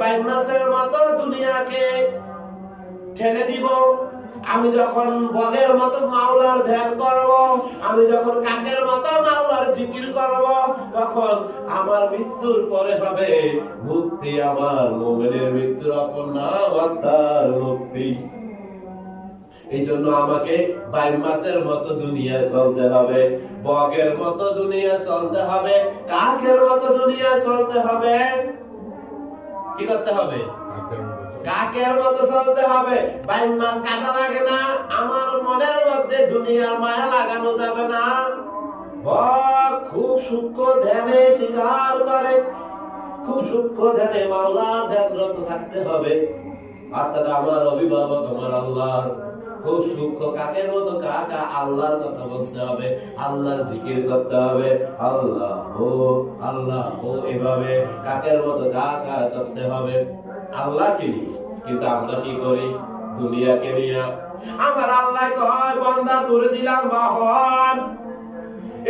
বাইশ মাসের মতো দুনিয়াকে ঠেলে দিব। আমি যখন বগের মতো মাওলার ধ্যান করব, আমি যখন কাকের মতো মাওলার জিকির করব, তখন আমার মৃত্যুর পরে হবে মুক্তি আমার মোমেনের মৃত্যুর অপর নাম আত্মার মুক্তি। এই জন্য আমাকে বাইশ মাসের মতো দুনিয়ায় চলতে হবে, বগের মতো দুনিয়া চলতে হবে, কাকের মতো দুনিয়া চলতে হবে। কি করতে হবে? কাকের মতো চলতে হবে? বাইন মাস কাটা লাগে না আমার মনের মধ্যে দুনিয়ার মায়া লাগানো যাবে না। খুব সূক্ষ্ম ধ্যানে স্বীকার করে। খুব সূক্ষ্ম ধ্যানে মাওলার ধ্যানরত থাকতে হবে। অর্থাৎ আমার অভিভাবক আমার আল্লাহ খুব সূক্ষ্ম কাকের মতো কাকা, আল্লাহর কথা বলতে হবে, আল্লাহর জিকির করতে হবে। আল্লাহ আল্লাহ এভাবে কাকের মতো কাকা করতে হবে। আল্লাহ কিনি কিন্তু আমরা কি করি? দুনিয়াকে নিয়ে। আমার আল্লাহ কয়, বন্দা তুলে দিলাম বাহন।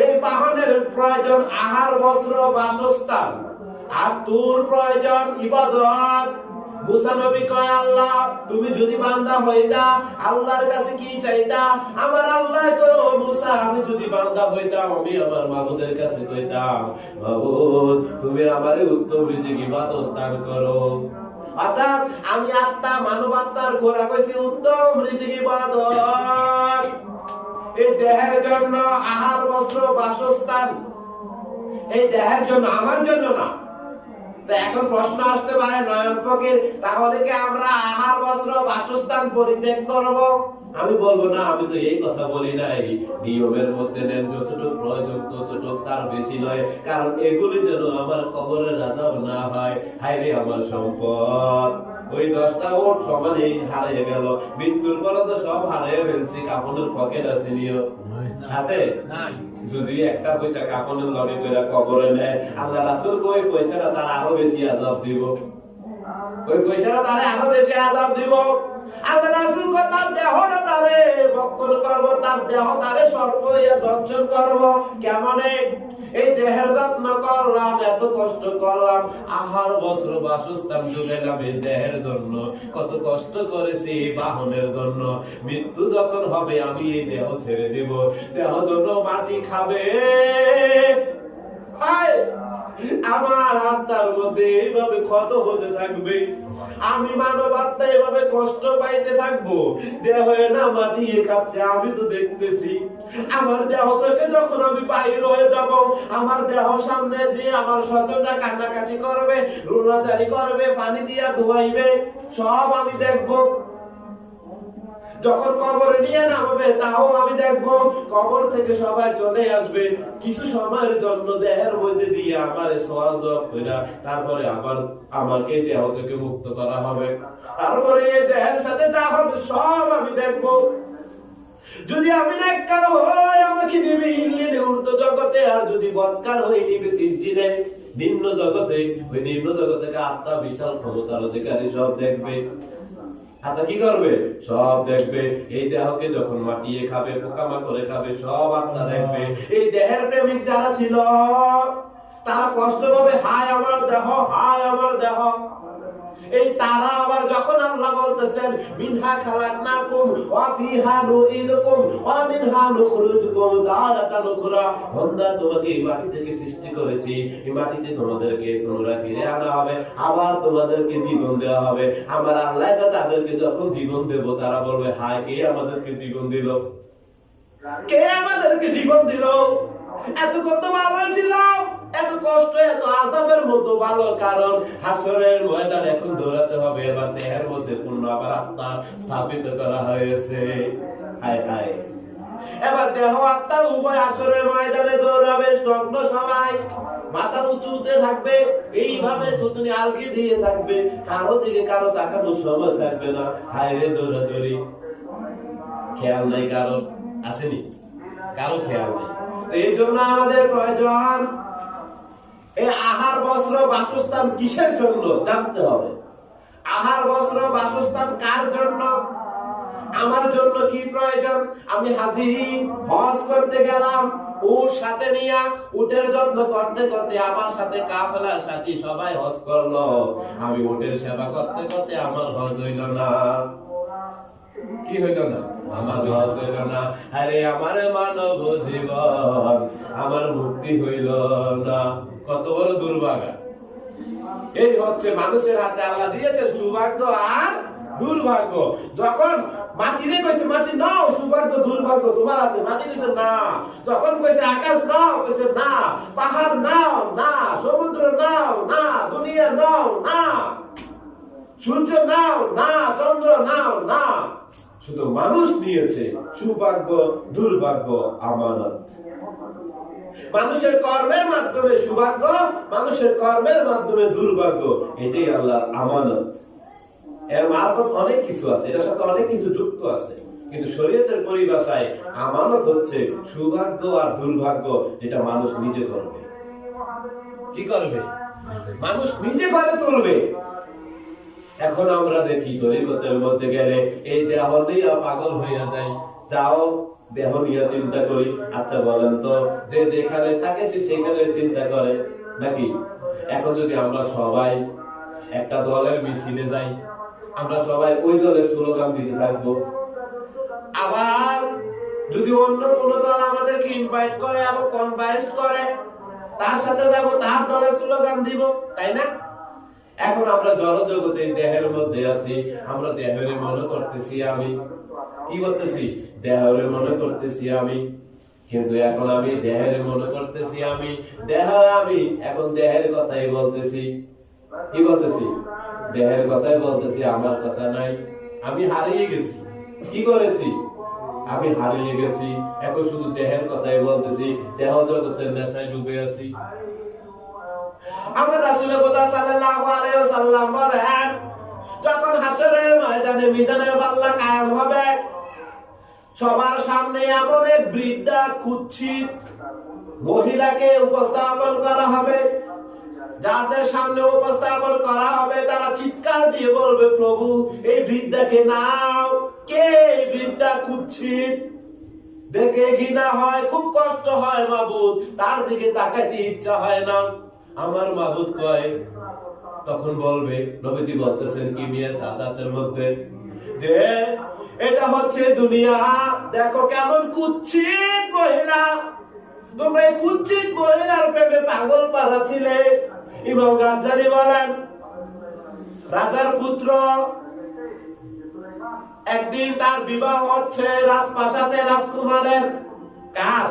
এই বাহনের প্রয়োজন আহার, বস্ত্র, বাসস্থান। আর তোর প্রয়োজন ইবাদত। মুসা নবী কয়, আল্লাহ, তুমি যদি বান্দা হইতা, আল্লাহর কাছে কি চাইতা? আমার আল্লাহ কয়, ও মুসা, আমি যদি বান্দা আমি আমার মাবুদের কাছে কইতাম, মাবুদ, তুমি উত্তম রিজিক ইবাদত দান করো। অর্থাৎ আমি আত্মা মানব আত্মার কইছি, উত্তম রিজিক ইবাদত। এই দেহের জন্য আহার, বস্ত্র, বাসস্থান, এই দেহের জন্য আমার জন্য না। তো এখন প্রশ্ন আসতে পারে নয়ন ফকির তাহলে কি আমরা আহার বস্ত্র বাসস্থান পরিত্যাগ করব? আমি বলব না আমি তো এই কথা বলি নাই। নিয়মের মধ্যে নেন যতটুকু প্রয়োজন ততটুকু তার বেশি নয়। কারণ এগুলি যেন আমার কবরের আজাব না হয়। হাইরে আমার সম্পদ। ওই দশটা ওট সমানে হারিয়ে গেল। মৃত্যুর পরে তো সব হারিয়ে ফেলছি কাপড়ের পকেট আছে নিও। আছে? নাই। যদি একটা পয়সা কাপড়ের লগে তোরা কবরে নেয়, আল্লাহ রাসুল ওই পয়সাটা তার আরও বেশি আজাব দিব। ওই পয়সাটা তারে আরও বেশি আজাব দিব। তার দেহ তারে সর্ব দর্শন করব। কেমনে এই দেহের যত্ন করলাম, এত কষ্ট করলাম, আহার, বস্ত্র, বাসস্থান জুগাইলাম এই দেহের জন্য। কত কষ্ট করেছি বাহনের জন্য। মৃত্যু যখন হবে, আমি এই দেহ ছেড়ে দেব। দেহ জন্য মাটি খাবে। আমার আত্মার মধ্যে এইভাবে ক্ষত হতে থাকবে। আমি এভাবে কষ্ট পাইতে থাকব। দেহ না খাচ্ছে আমি তো দেখতেছি। আমার দেহ থেকে যখন আমি বাইর হয়ে যাব, আমার দেহ সামনে যে আমার স্বজনরা কান্নাকাটি করবে, রুনাচারি করবে, পানি দিয়া ধোয়াইবে, সব আমি দেখব। যখন কবর নিয়ে নামবে, তাও আমি দেখব কবর থেকে সবাই চলে আসবে। কিছু সময়ের জন্য দেহের মধ্যে দিয়ে আমার সওয়াল জবাব কইরা তারপরে আবার আমাকে দেহ থেকে মুক্ত করা হবে। তারপরে এই দেহের সাথে যা হবে, সব আমি দেখব। যদি আমি নেককার হই, আমাকে নিবে ইল্লিনে ঊর্ধ্ব জগতে, আর যদি বদকার হই, নিবে সিজ্জিনে নিম্ন জগতে, ওই নিম্ন জগতে আত্মা, বিশাল ক্ষমতার অধিকারী সব দেখবে। আত্মা কি করবে? সব দেখবে। এই দেহকে যখন মাটিয়ে খাবে, পোকামাকড়ে খাবে, সব আত্মা দেখবে। এই দেহের প্রেমিক যারা ছিল, তারা কষ্ট পাবে, হায় আমার দেহ, হায় আমার দেহ। এই তারা আবার যখন আল্লাহ বলতেছেন, মিনহা খালাকনাকুম ওয়া ফিহা নুঈদুকুম ওয়া মিনহা নুখরিজুকুম তারাতান উখরা। বান্দা, তোমাকে এই মাটি থেকে সৃষ্টি করেছি। এই মাটিতে তোমাদেরকে পুনরায় ফিরে আনা হবে, আবার তোমাদেরকে জীবন দেওয়া হবে। আমার আল্লাহ তাদেরকে যখন জীবন দেব, তারা বলবে, হায়, কে আমাদেরকে জীবন দিল? কে আমাদেরকে জীবন দিল? এত কত ভালো ছিল এত কষ্ট, এত আজাবের মতো ভালো, কারণ হাসরের ময়দান এখন দৌড়াতে হবে। এবার দেহের মধ্যে পূর্ণ আবার আত্মা স্থাপিত করা হয়েছে। হায় হায়। এবার দেহ আত্মার উভয় আসরের ময়দানে দৌড়াবে নগ্ন সবাই। মাথা উঁচুতে থাকবে, এইভাবে থুতুনি আলকি দিয়ে থাকবে। কারও দিকে কারও তাকানোর সময় থাকবে না। হায় রে দৌড়াদৌড়ি। খেয়াল নাই কারও? আসেনি? কারও খেয়াল নেই। এই জন্য আমাদের প্রয়োজন এই আহার, বস্ত্র, বাসস্থান কিসের জন্য? জানতে হবে। আহার, বস্ত্র, বাসস্থান কার জন্য? আমার জন্য কি প্রয়োজন? আমি হাজি হজ করতে গেলাম সাথে নিয়া, উটের যত্ন করতে করতে আমার সাথে সাথী সবাই হজ করল। আমি উটের সেবা করতে করতে আমার হজ হইল না। কি হইল না? আমার হজ হইল না। আরে, আমার মানব জীবন, আমার মুক্তি হইল না। কত বড় দুর্ভাগা এই হচ্ছে মানুষের হাতে আল্লাহ দিয়েছেন সৌভাগ্য আর দুর্ভাগ্য। যখন মাটি রে কইছে, মাটি নাও, সৌভাগ্য, দুর্ভাগ্য, তোমার হাতে মাটি কইছে না। যখন কইছে, আকাশ নাও, কইছে, না। পাহাড় নাও, না। সমুদ্র নাও, না। দুনিয়া নাও, না। সূর্য নাও, না। চন্দ্র নাও, না। শুধু মানুষ নিয়েছে সৌভাগ্য, দুর্ভাগ্য, আমানত। মানুষের কর্মের মাধ্যমে সৌভাগ্য, মানুষের কর্মের মাধ্যমে দুর্ভাগ্য, এটাই আল্লাহর আমানত। এর মারফত অনেক কিছু আছে, এটার সাথে অনেক কিছু যুক্ত আছে। কিন্তু শরীয়তের পরিভাষায় আমানত হচ্ছে সৌভাগ্য আর দুর্ভাগ্য যেটা মানুষ নিজে করবে। কি করবে? মানুষ নিজে করে তুলবে। এখন আমরা দেখি তরিকতের মধ্যে গেলে এই দেহ নিয়ে পাগল হইয়া যায়। যাও দেহ নিয়ে চিন্তা করি। আচ্ছা বলেন তো, যে যেখানে থাকে সে সেখানে চিন্তা করে, নাকি? এখন যদি আমরা সবাই একটা দলের মিছিলে যাই, আমরা সবাই ওই দলের স্লোগান দিতে থাকব। আবার যদি অন্য কোনো দল আমাদেরকে ইনভাইট করে এবং কনভাইস করে, তার সাথে যাব, তার দলের স্লোগান দিব, তাই না? এখন আমরা জড় জগতে দেহের মধ্যে আছি, আমরা দেহের মনে করতেছি আমি। কি করতেছি দেহের মনে করতেছি আমি। কিন্তু এখন আমি দেহের মনে করতেছি আমি। দেহ আমি, এখন দেহের কথাই বলতেছি। কি বলতেছি? দেহের কথাই বলতেছি, আমার কথা নাই। আমি হারিয়ে গেছি। কি করেছি? আমি হারিয়ে গেছি। এখন শুধু দেহের কথাই বলতেছি। দেহ জগতের নেশায় ডুবে আছি। আমার রাসূল খোদা সাল্লাল্লাহু আলাইহি ওয়াসাল্লাম বলেন, যখন হাসরের ময়দানে মিজানের পাল্লা কায়েম হবে সবার সামনে এমন এক বৃদ্ধা কুচ্ছিত। মহিলাকে উপস্থাপন করা হবে। যাদের সামনে উপস্থাপন করা হবে, তারা চিৎকার দিয়ে বলবে, প্রভু, এই বৃদ্ধাকে নাও। কে এই বৃদ্ধা কুচ্ছিত? দেখে ঘৃণা হয়, খুব কষ্ট হয় মাবুদ। তার দিকে তাকাইতে ইচ্ছা হয় না। আমার মাবুদ কয়, তখন বলবে, নবীজি বলতেছেন কি মিয়া সাদাতের মধ্যে যে এটা হচ্ছে দুনিয়া। দেখো কেমন কুচ্ছিত মহিলা। তোমরা এই কুচ্ছিত মহিলার প্রেমে পাগল পারা ছিলে। ইমাম গাজ্জালি বলেন, রাজার পুত্র একদিন তার বিবাহ হচ্ছে রাজপ্রাসাদে রাজকুমারের। কার?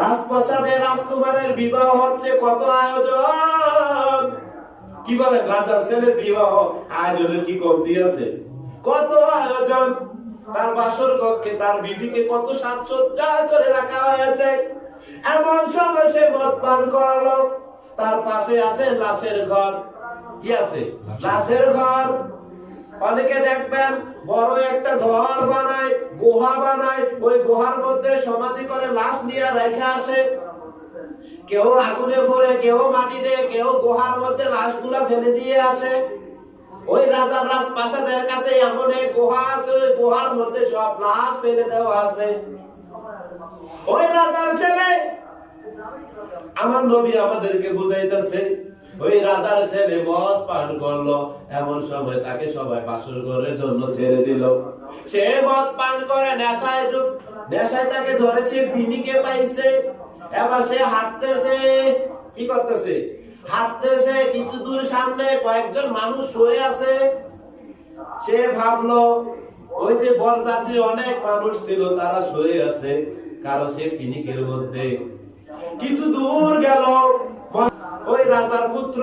রাজপ্রাসাদে রাজকুমারের বিবাহ হচ্ছে কত আয়োজন? কি বলেন, রাজার ছেলের বিবাহ আয়োজনের কি কমতি আছে? কত আয়োজন? তার বাসর কক্ষে তার বিবিকে কত সাজসজ্জা করে রাখা হয়েছে। এমন সময় সে মদ পান করালো। তার পাশে আছে লাশের ঘর। কি আছে? লাশের ঘর। অনেকে দেখবেন বড় একটা ঘর বানায় গুহা বানায়। ওই গুহার মধ্যে সমাধি করে লাশ নিয়ে রেখে আসে। কেউ আগুনে ভরে কেউ মাটিতে কেউ গুহার মধ্যে লাশগুলা ফেলে দিয়ে আসে। ওই রাজার রাজপ্রাসাদের কাছে এমন এক গুহা আছে ওই গুহার মধ্যে সব লাশ ফেলে দেওয়া আছে। ওই রাজার ছেলে, আমার নবী আমাদেরকে বুঝাইতেছে, ওই রাজার ছেলে মদ পান করল, এমন সময় তাকে সবাই বাসর ঘরের জন্য ছেড়ে দিল। সে মদ পান করে নেশায় নেশায় তাকে ধরেছে পিনিকে পাইছে। এবার সে হাঁটতেছে, কি করতেছে? হাঁটতেছে কিছু দূর সামনে কয়েকজন মানুষ শুয়ে আছে। সে ভাবলো, ওই যে বরযাত্রী অনেক মানুষ ছিল, তারা শুয়ে আছে, কারণ সে পিনিকের মধ্যে। কিছু দূর গেল। ওই রাজার পুত্র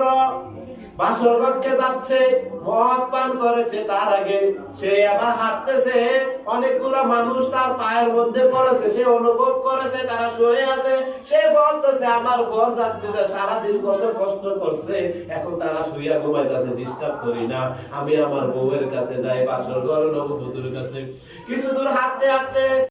সারাদিন করছে, এখন তারা ঘুমাইতেছে ডিস্টার্ব করি না। আমি আমার বউয়ের কাছে যাই, বাসর ঘর নববধূর কাছে কিছু। দূর হাঁটতে হাঁটতে